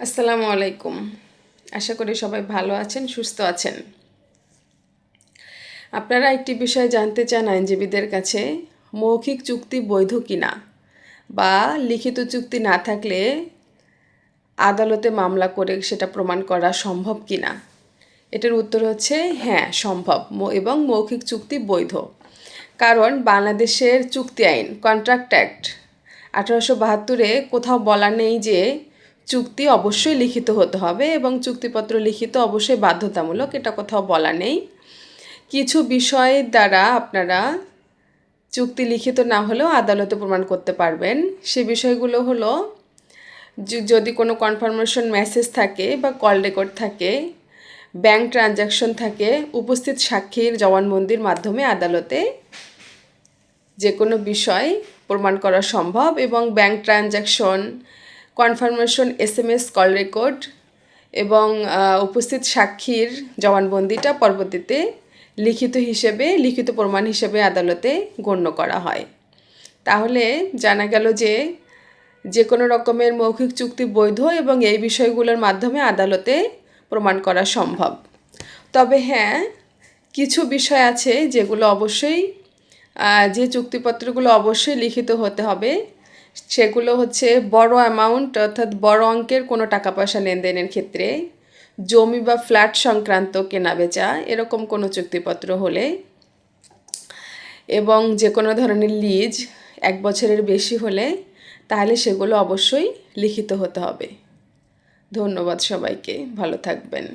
আসসালামু আলাইকুম। আশা করি সবাই ভালো আছেন, সুস্থ আছেন। আপনারা একটি বিষয় জানতে চান আইনজীবীদের কাছে, মৌখিক চুক্তি বৈধ কিনা? বা লিখিত চুক্তি না থাকলে আদালতে মামলা করে সেটা প্রমাণ করা সম্ভব কিনা? এটার উত্তর হচ্ছে হ্যাঁ সম্ভব এবং মৌখিক চুক্তি বৈধ। কারণ বাংলাদেশের চুক্তি আইন কন্ট্রাক্ট অ্যাক্ট আঠারোশো বাহাত্তরে কোথাও বলা নেই যে চুক্তি অবশ্যই লিখিত হতে হবে এবং চুক্তিপত্র লিখিত অবশ্যই বাধ্যতামূলক, এটা কোথাও বলা নেই। কিছু বিষয় দ্বারা আপনারা চুক্তি লিখিত না হলেও আদালতে প্রমাণ করতে পারবেন। সে বিষয়গুলো হলো যদি কোনো কনফার্মেশন মেসেজ থাকে বা কল রেকর্ড থাকে ব্যাংক ট্রানজ্যাকশন থাকে, উপস্থিত সাক্ষীর জবানবন্দির মাধ্যমে আদালতে যে কোনো বিষয় প্রমাণ করা সম্ভব এবং bank transaction confirmation, S M S, call record এবং উপস্থিত সাক্ষীর জবানবন্দিটা পরবর্তীতে লিখিত হিসেবে, লিখিত প্রমাণ হিসেবে আদালতে গণ্য করা হয়। তাহলে জানা গেল যে যে কোনো রকমের মৌখিক চুক্তি বৈধ এবং এই বিষয়গুলোর মাধ্যমে আদালতে প্রমাণ করা সম্ভব। তবে হ্যাঁ কিছু বিষয় আছে যেগুলো অবশ্যই যে চুক্তিপত্রগুলো অবশ্যই লিখিত হতে হবে। সেগুলো হচ্ছে বড় অ্যামাউন্ট অর্থাৎ বড় অঙ্কের কোনো টাকা পয়সা লেনদেনের ক্ষেত্রে জমি বা ফ্ল্যাট সংক্রান্ত কেনাবেচা, এরকম কোনো চুক্তিপত্র হলে এবং যে কোনো ধরনের লিজ এক বছরের বেশি হলে তাহলে সেগুলো অবশ্যই লিখিত হতে হবে। ধন্যবাদ সবাইকে, ভালো থাকবেন।